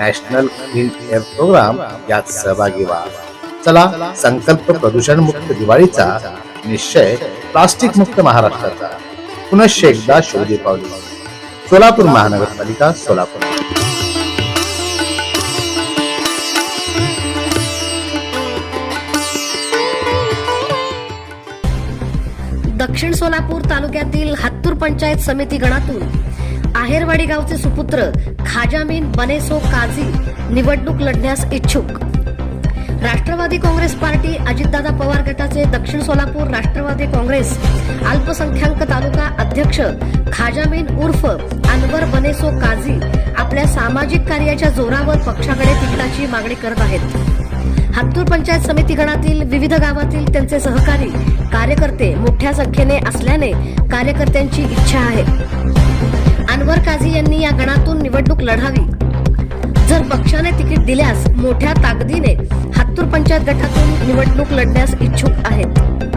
national clean air program यात सहभागी व्हा. चला संकल्प प्रदूषण मुक्त दिवाळीचा निश्चय प्लास्टिक मुक्त महाराष्ट्राचा. पुनश्च एकदा शोधी पावली. सोलापूर महानगरपालिका सोलापूर. दक्षिण सोलापूर तालुक्यातील हत्तूर पंचायत समिती गणातून आहेरवाडी गावचे सुपुत्र खाजामीन बनेसो काझी निवडणूक लढण्यास इच्छुक. राष्ट्रवादी काँग्रेस पार्टी अजितदादा पवार गटाचे दक्षिण सोलापूर राष्ट्रवादी काँग्रेस अल्पसंख्याक तालुका अध्यक्ष खाजामीन उर्फ अनवर बनेसो काझी आपल्या सामाजिक कार्याच्या जोरावर पक्षाकडे तिकिटाची मागणी करत आहेत. हत्तूर पंचायत समिती गणातील विविध गावातील त्यांचे सहकारी कार्यकर्ते मोठ्या संख्येने असल्याने कार्यकर्त्यांची इच्छा आहे. अनवर काझी यांनी या गणातून निवडणूक लढावी. जर पक्षाने तिकीट दिल्यास मोठ्या ताकदीने हातूर पंचायत गटातून निवडणूक लढण्यास इच्छुक आहेत.